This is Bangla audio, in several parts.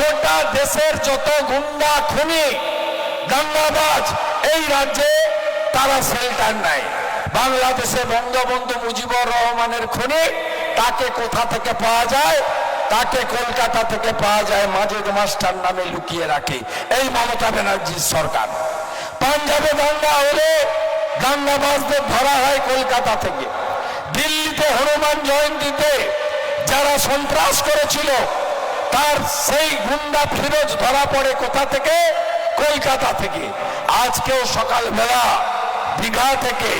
গোটা দেশের যত গুন্ডা, খুনি, দাঙ্গাবাজ এই রাজ্যে, তারা শেল্টার নেয় বাংলাদেশে বঙ্গবন্ধু মুজিবুর রহমানের খুনি, তাকে কোথা থেকে পাওয়া যায়? তাকে কলকাতা থেকে পাওয়া যায় মাজেদ মাস্টার নামে লুকিয়ে রাখে। এই মমতা ব্যানার্জির সরকার। পাঞ্জাবে দাঙ্গা হলে দাঙ্গাবাজদের ধরা হয় কলকাতা থেকে। দিল্লিতে হনুমান জয়ন্তীতে যারা সন্ত্রাস করেছিল তার সেই গুন্ডা ফিরোজ ধরা পড়ে কোথা থেকে? কলকাতা থেকে। আজকেও সকালবেলা দীঘা থেকে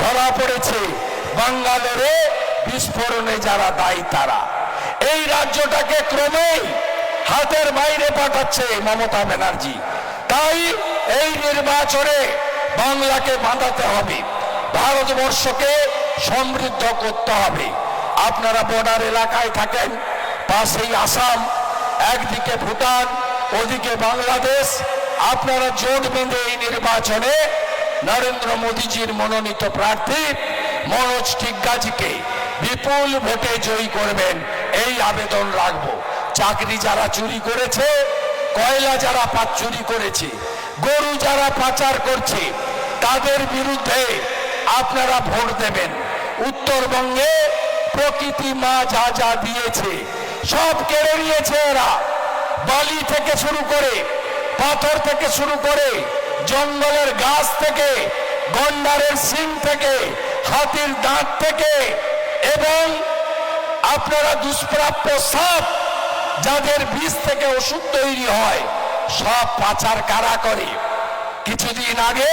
ধরা পড়েছে বাঙ্গালোরে বিস্ফোরণে যারা দায়ী তারা। এই রাজ্যটাকে ক্রমেই হাতের বাইরে পাঠাচ্ছে মমতা ব্যানার্জি। তাই এই নির্বাচনে বাংলাকে বাঁধাতে হবে। ভারতবর্ষকে সমৃদ্ধ করতে হবে। আপনারা বর্ডার এলাকায় থাকেন পাশেই আসাম, একদিকে ভুটান, ওদিকে বাংলাদেশ। আপনারা জোট বেঁধে এই নির্বাচনে নরেন্দ্র মোদীজির মনোনীত প্রার্থী মনোজ টিগ্গাজিকে বিপুল ভোটে জয়ী করবেন, এই আবেদন রাখব। চাকরি যারা চুরি করেছে, কয়লা যারা পা, চুরি করেছে, গরু যারা পাচার করছে, তাদের বিরুদ্ধে আপনারা ভোট দেবেন। উত্তরবঙ্গে প্রকৃতি মা যা যা দিয়েছে সব কেড়ে নিয়েছে এরা। বালি থেকে শুরু করে, পাথর থেকে শুরু করে, জঙ্গলের গাছ থেকে, গন্ডারের সিং থেকে, হাতির দাঁত থেকে, এবং আপনারা দুষ্প্রাপ্য সাপ যাদের বীজ থেকে ওষুধ তৈরি হয়, সব পাচার কারা করে? কিছুদিন আগে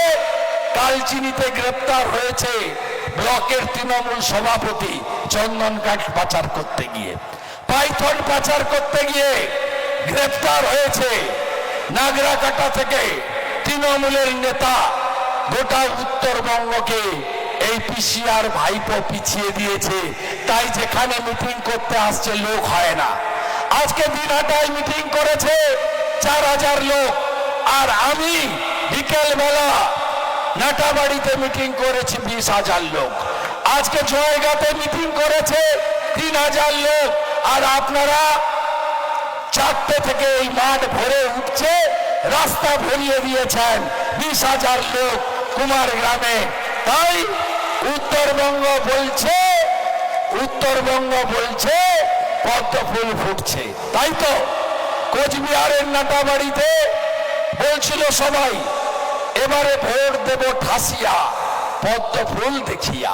কালচিনিতে গ্রেপ্তার হয়েছে ব্লকের তৃণমূল সভাপতি চন্দন কাঠ পাচার করতে গিয়ে। পাইথন পাচার করতে গিয়ে গ্রেফতার হয়েছে নাগরাকাটা থেকে তৃণমূলের নেতা। গোটা উত্তরবঙ্গকে এই পিসিআর ভাইপো পিছিয়ে দিয়েছে। তাই যেখানে মিটিং করতে আসছে লোক হয় না। আজকে দিনহাটায় মিটিং করেছে চার হাজার লোক। আর আমি বিকেলবেলা নাটাবাড়িতে মিটিং করেছি বিশ হাজার লোক। আজকে জয়গাতে মিটিং করেছে তিন হাজার লোক। আর আপনারা চারটে থেকে এই মাঠ ভরে উঠছে, রাস্তা ভরিয়ে দিয়েছেন বিশ হাজার লোক কুমার গ্রামে। তাই উত্তরবঙ্গ বলছে উত্তরবঙ্গ বলছে, পদ্ম ফুল ফুটছে। তাই তো কোচবিহারের নাটাবাড়িতে বলছিল সবাই, এবারে ভোট দেব ঠাসিয়া, পদ্ম ফুল দেখিয়া।